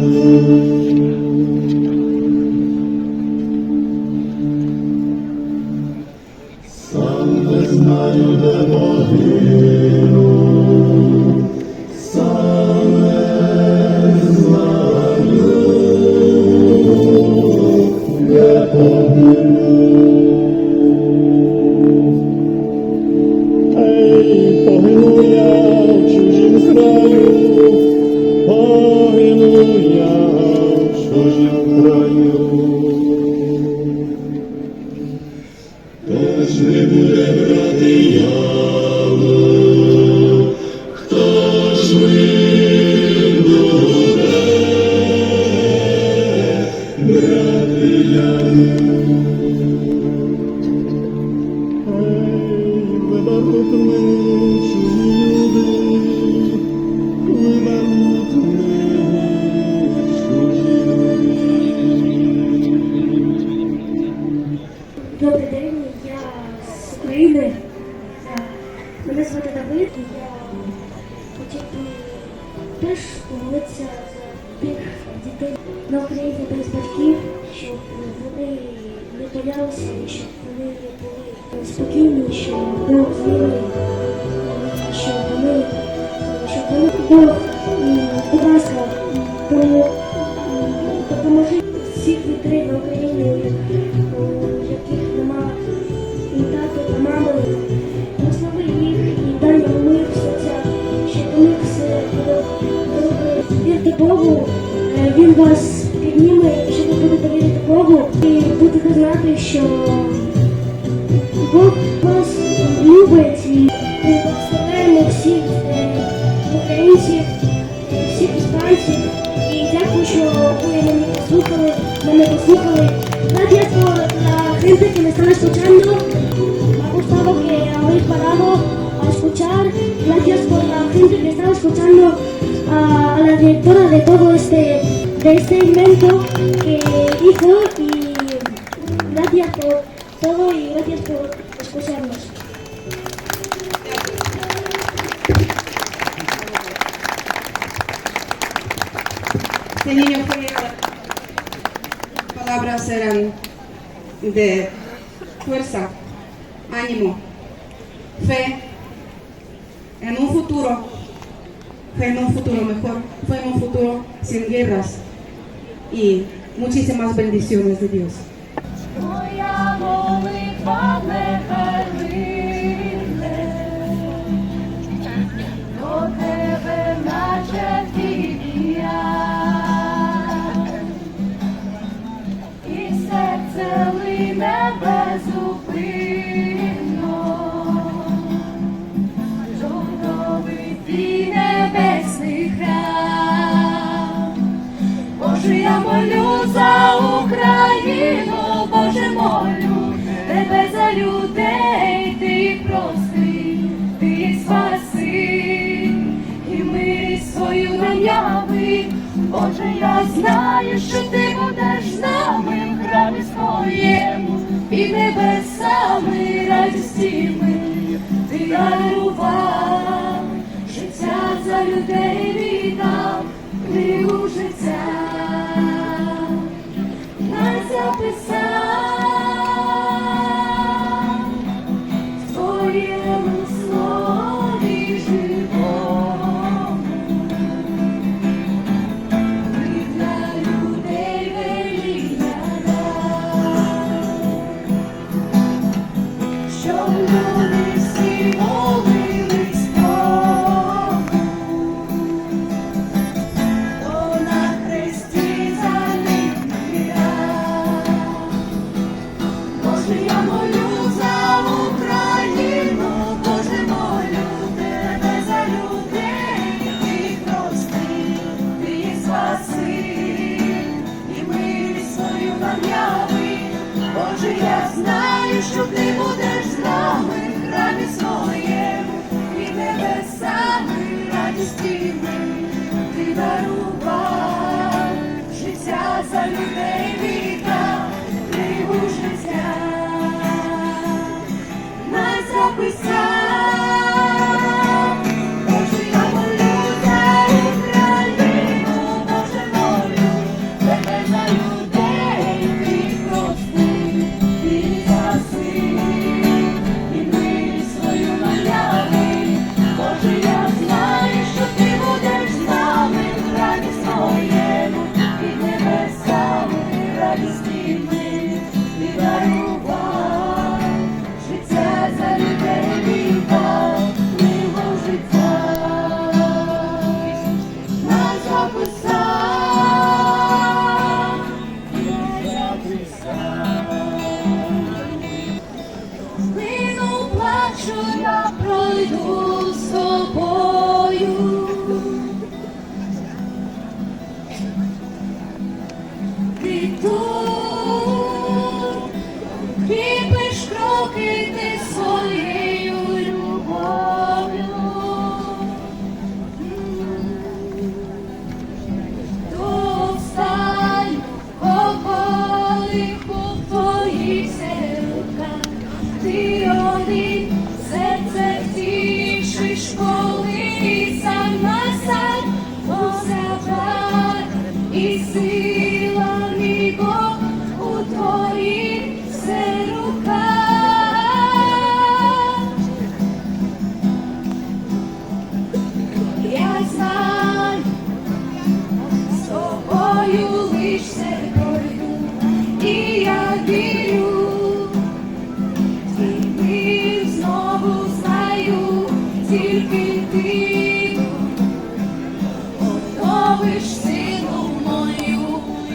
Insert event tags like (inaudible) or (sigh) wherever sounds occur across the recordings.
嗯 добре. Вірте Богу, е, Він вас підніме, якщо ви будете вірити Богу і будете знати, що Бог вас любить і благословляємо всіх е, українців, всіх іспанців. І дякую, що ви мене послухали, мене послухали. Gracias por la gente que me está escuchando. Me ha gustado Gracias por la gente que está escuchando a, la directora de todo este, de este evento que hizo y gracias por todo y gracias por escucharnos. Niño fue palabras eran de fuerza, ánimo, fe en un futuro, fe en un futuro mejor, fe en un futuro sin guerras y muchísimas bendiciones de Dios. Людей, ти простий, прости, ти спаси, і мирі свою наяви. Боже, я знаю, що ти будеш з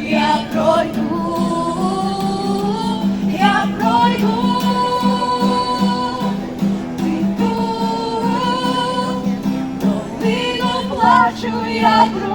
я пройду, я пройду, піду, долину плачу, я пройду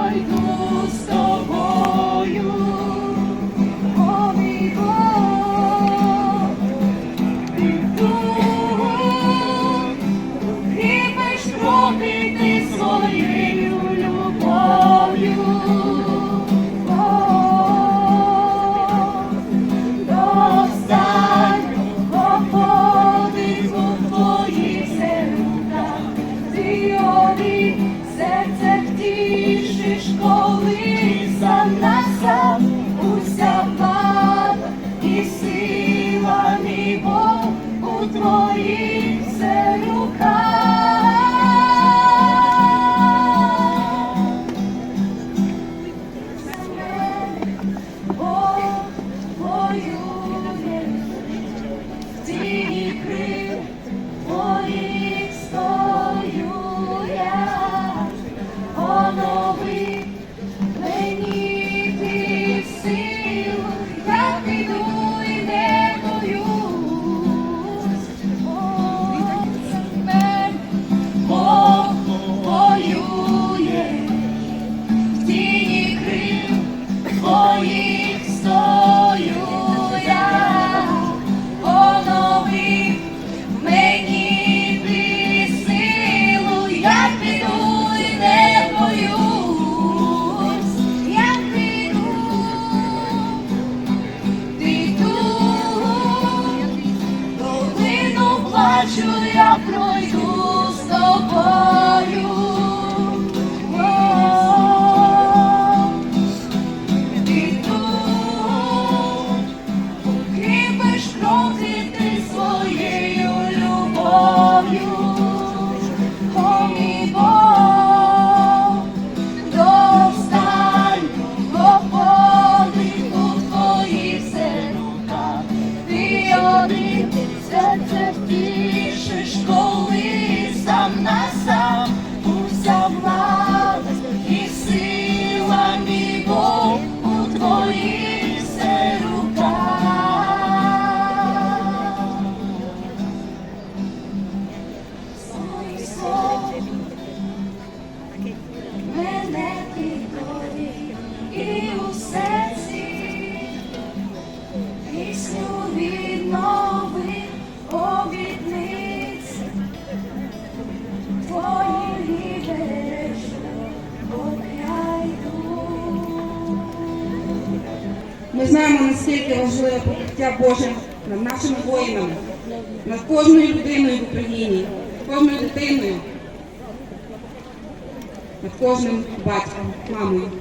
кожним батьком, мамою.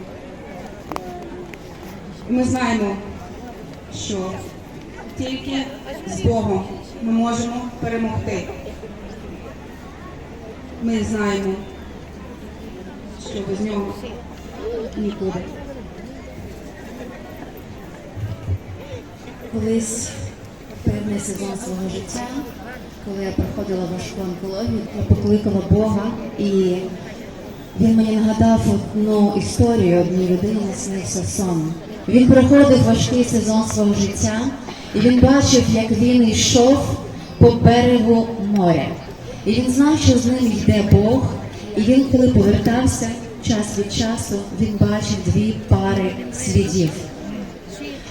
Ми знаємо, що тільки з Богом ми можемо перемогти. Ми знаємо, що без нього нікуди. Колись певний сезон свого життя, коли я проходила важку онкологію, я покликала Бога, і він мені нагадав одну історію одній людині наснився сон. Він проходив важкий сезон свого життя, і він бачив, як він йшов по берегу моря. І він знав, що з ним йде Бог, і він, коли повертався час від часу, він бачив дві пари слідів.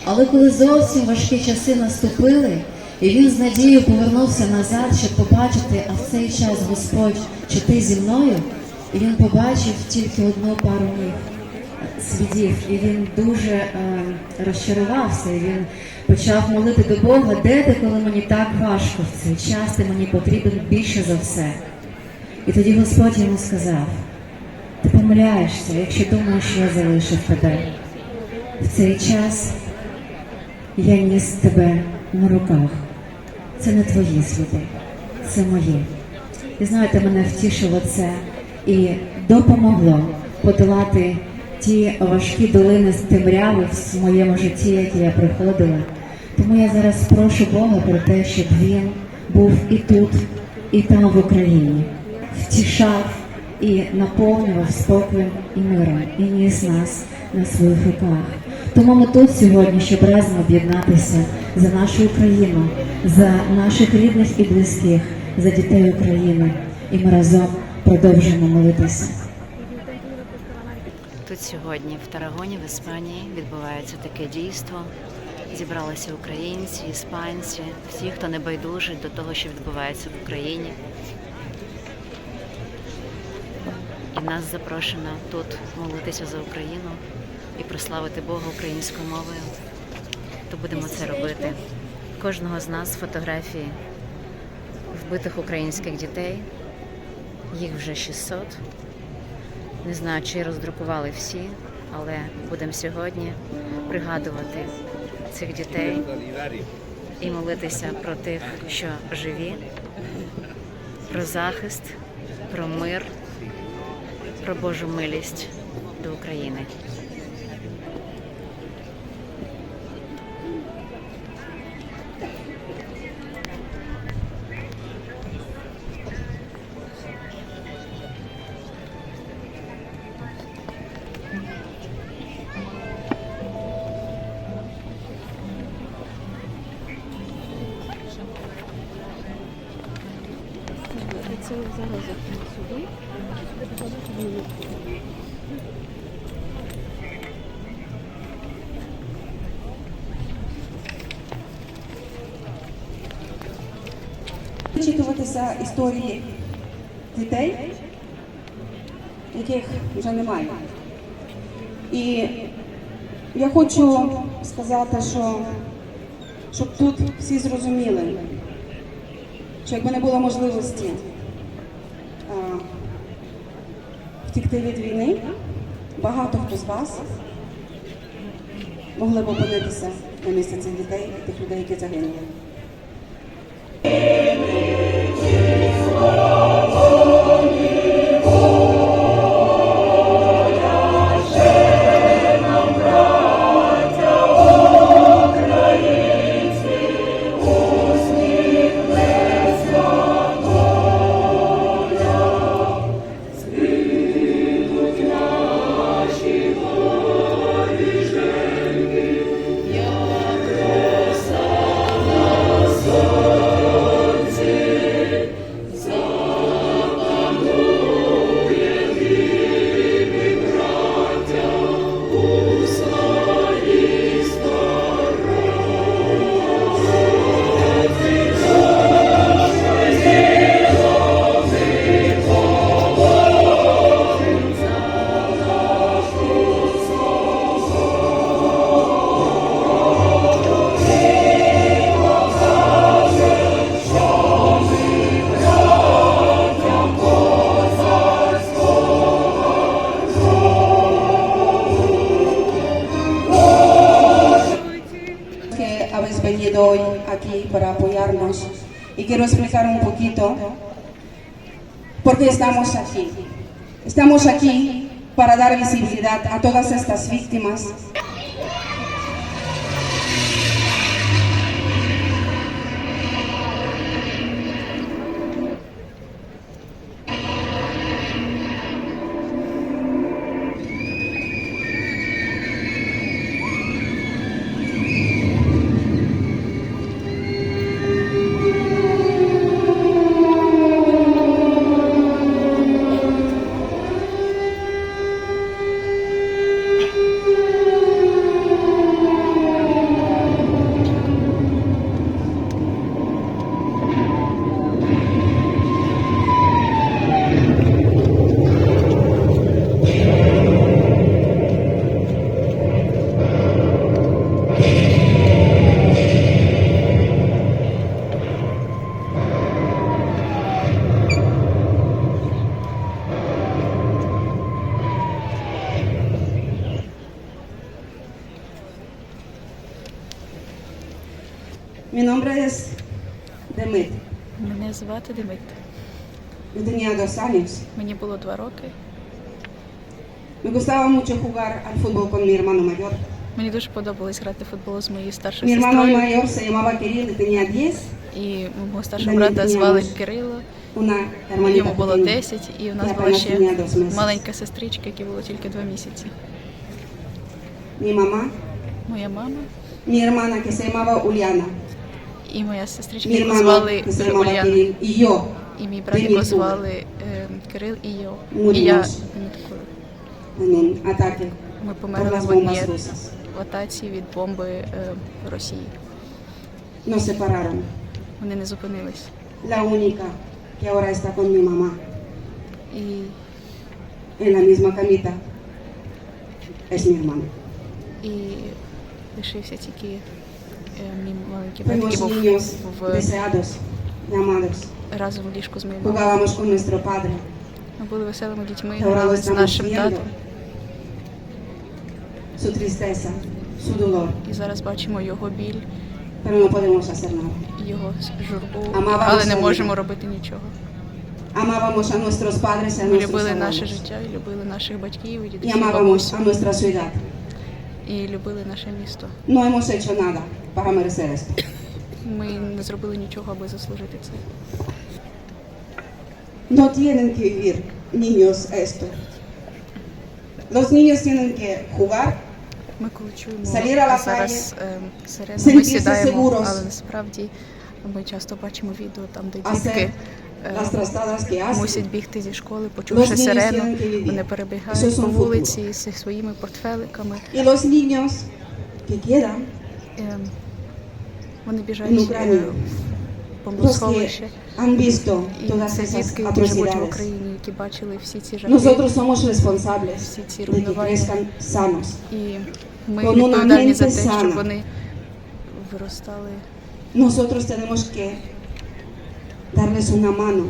Але коли зовсім важкі часи наступили, і він з надією повернувся назад, щоб побачити, а в цей час Господь, чи ти зі мною, і він побачив тільки одну пару ніг слідів, і він дуже е, розчарувався. І він почав молити до Бога, де ти, коли мені так важко в цей час, ти мені потрібен більше за все. І тоді Господь йому сказав: ти помиляєшся, якщо думаєш, що я залишив тебе. В цей час я ніс тебе на руках. Це не твої сліди, це мої. І знаєте, мене втішило це і допомогло подолати ті важкі долини з темряви в моєму житті, які я проходила. Тому я зараз прошу Бога про те, щоб він був і тут, і там в Україні, втішав і наповнював спокоєм і миром, і ніс нас на своїх руках. Тому ми тут сьогодні, щоб разом об'єднатися за нашу Україну, за наших рідних і близьких, за дітей України. І ми разом продовжуємо молитися. Тут сьогодні в Тарагоні, в Іспанії, відбувається таке дійство. Зібралися українці, іспанці, всі, хто не байдужий до того, що відбувається в Україні. І нас запрошено тут молитися за Україну і прославити Бога українською мовою. То будемо це робити. Кожного з нас фотографії вбитих українських дітей. Їх вже 600. Не знаю, чи роздрукували всі, але будемо сьогодні пригадувати цих дітей і молитися про тих, що живі, про захист, про мир, про Божу милість до України. Я хочу сказати, що щоб тут всі зрозуміли, що якби не було можливості а, втікти від війни, багато хто з вас могли б опинитися на місці цих дітей, і тих людей, які загинули. Estamos aquí para dar visibilidad a todas estas víctimas звати Демит. Мені було два роки. Мені дуже подобалось грати в футбол з моєю старшою сестрою. mayor se llamaba Kirill y tenía 10. І мого старшого брата звали. Кирило, Йому було 10, і у нас була ще маленька сестричка, якій було тільки два місяці. Mi mamá, Моя мама mi hermana que se llamaba Uliana, і моя сестричка, яку звали y yo і мій брат, його звали е, Кирил і Йо. І я ataque Ми померли в одній атаці від бомби е, Росії. Separaron. Вони не зупинились. La única que ahora está con mi mamá І en la misma camita es mi hermano. і лишився тільки мій маленький брат, був в, разом в ліжку з моєю мамою. Ми були веселими дітьми, грали з нашим татом. І зараз бачимо його біль, його журбу, але не можемо робити нічого. Ми любили наше життя, любили наших батьків, і дідусів, і amábamos бабусь, a nuestra ciudad. І любили наше місто. No hemos hecho nada para merecer esto. Ми не зробили нічого, аби заслужити це. No tienen que vivir niños esto. Los niños tienen que jugar, Ми коли чуємо Salir a la зараз е, сирену, sentirse сідаємо, seguros. але насправді ми часто бачимо відео там, де hacer дітки мусять бігти зі школи, почувши сирену, вони перебігають по вулиці зі своїми портфеликами. Вони біжать бомбосховище. І це дітки, які живуть в. Україні, які бачили всі ці жахи. Всі ці руйнування. І ми відповідальні за те, щоб вони виростали. Nosotros tenemos que darles una mano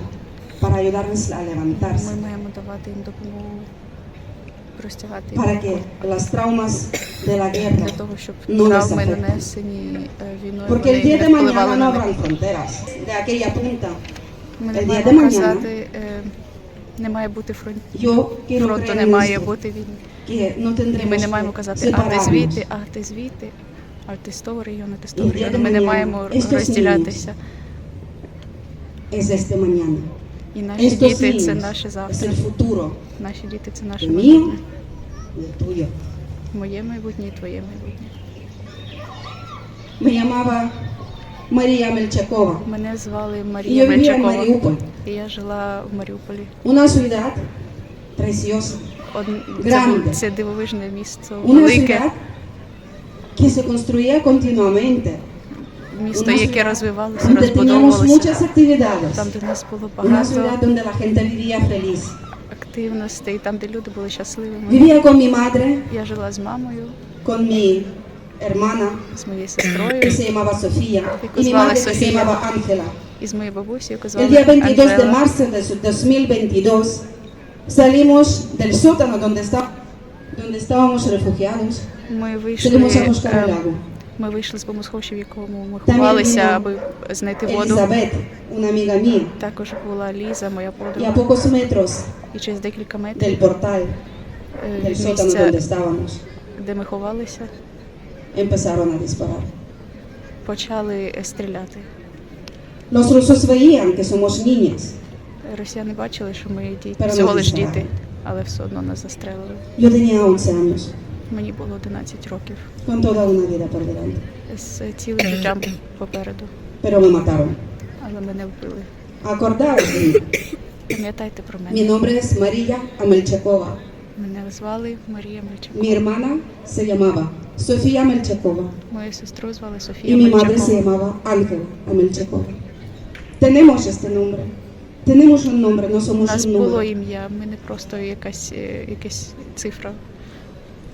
para ayudarles a levantarse, Ми маємо давати їм допомогу простягати para que las traumas de la guerra, для того, щоб no les травми afecten. нанесені е, війною porque el вони día не de mañana впливали no на них. habrán fronteras. De aquella punta, Ми el не día маємо de mañana, казати, е, не має бути фронт, yo quiero фронту, creer не en має esto, бути війни. que no І tendremos ми не маємо que казати, а ти separarnos. звідти, а ти звідти, а ти з того району, ти з того І де району. Ми не маємо? маємо розділятися. Es este mañana. І наші Estos діти це niños наше es завтра. el futuro Наші діти це наше mío майбутнє. y el tuyo. Моє майбутнє і твоє майбутнє. Me llamaba María Melchakova, Мене звали y Марія yo vivía en Мельчакова. Mariupol, І я жила в Маріуполі. una ciudad preciosa, Од... Grande. бу- це дивовижне місто, una велике ciudad que se construía continuamente, місто, яке розвивалося, розбудовувалося. Там, де нас було багато активностей, там, де люди були щасливими. Mi Я жила з мамою, con mi hermana, з que se llamaba Sofía, y mi Звали madre que se llamaba Ángela. El día 22 de marzo de 2022 salimos del sótano donde, está- donde estábamos refugiados. Salimos a buscar el е, agua. Ми вийшли з бомосховища, в якому ми ховалися, аби знайти воду. Також була Ліза, моя подруга. І через декілька метрів portal е, від місця, де ми ховалися, почали е, стріляти. Los rusos veían que somos niñas. Росіяни бачили, що ми діти, всього лиш діти, але все одно нас застрелили. Yo tenía 11 años, Мені було 11 років con toda una vida por delante, з цілим життям попереду, pero me mataron. але мене вбили. Acordaos de mí. Пам'ятайте про Mi мене. nombre es María Amelchakova. Мене звали Марія Мельчакова. Mi hermana se llamaba Sofía Melchakova Мою сестру звали y Софія mi madre se Мельчакова. llamaba Ángela Amelchakova. Tenemos este nombre. Tenemos un nombre, no У somos нас un було número. ім'я, ми не просто якась, е, якась цифра.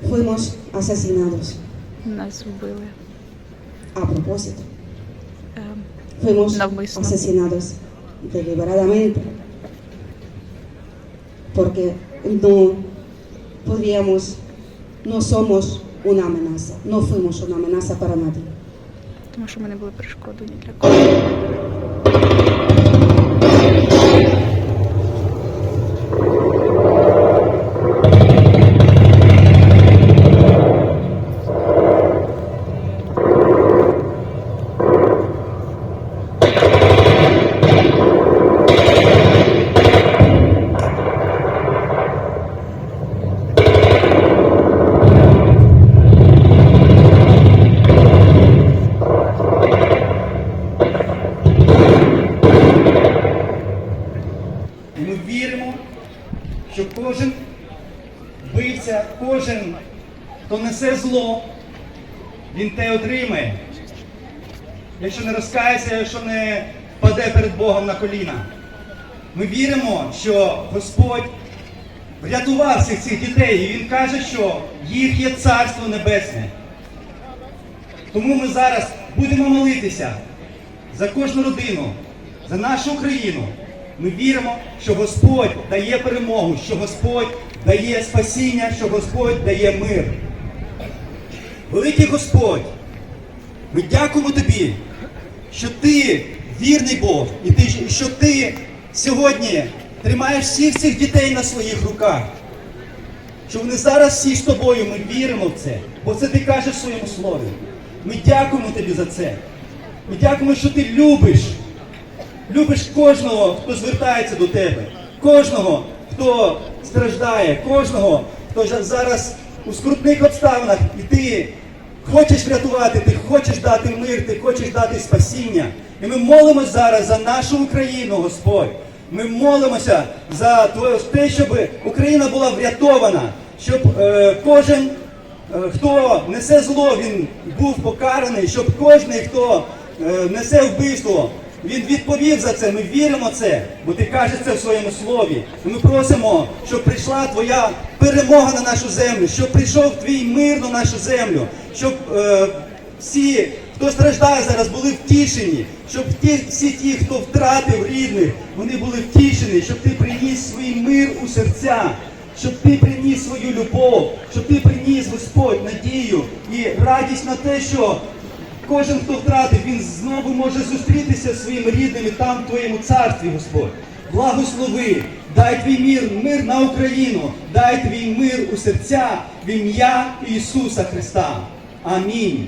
Fuimos asesinados Нас вбили. a propósito. Ем, Fuimos Навмисно. asesinados deliberadamente porque no podíamos, no somos una amenaza, no fuimos una amenaza para nadie. Тому що ми не були перешкодою ні для кого. (clears throat) вбивця, кожен, хто несе зло, він те отримає. Якщо не розкається, якщо не впаде перед Богом на коліна. Ми віримо, що Господь врятував всіх цих дітей, і Він каже, що їх є Царство Небесне. Тому ми зараз будемо молитися за кожну родину, за нашу Україну. Ми віримо, що Господь дає перемогу, що Господь дає спасіння, що Господь дає мир. Великий Господь, ми дякуємо тобі, що ти вірний Бог, і ти, що ти сьогодні тримаєш всіх цих дітей на своїх руках. Що вони зараз всі з тобою, ми віримо в це, бо це ти кажеш в своєму слові. Ми дякуємо тобі за це. Ми дякуємо, що ти любиш. Любиш кожного, хто звертається до тебе, кожного, хто страждає, кожного, хто зараз у скрутних обставинах, і ти хочеш врятувати, ти хочеш дати мир, ти хочеш дати спасіння. І ми молимося зараз за нашу Україну, Господь. Ми молимося за те, щоб Україна була врятована, щоб е, кожен Е, хто несе зло, він був покараний, щоб кожен, хто е, несе вбивство, він відповів за це. Ми віримо це, бо ти кажеш це в своєму слові. І ми просимо, щоб прийшла твоя перемога на нашу землю, щоб прийшов твій мир на нашу землю, щоб е, всі, хто страждає зараз, були втішені, щоб ті, всі ті, хто втратив рідних, вони були втішені, щоб ти приніс свій мир у серця щоб ти приніс свою любов, щоб ти приніс Господь надію і радість на те, що кожен, хто втратив, він знову може зустрітися зі рідним і там в твоєму царстві, Господь. Благослови, дай твій мир, мир на Україну, дай твій мир у серця в ім'я Ісуса Христа. Амінь.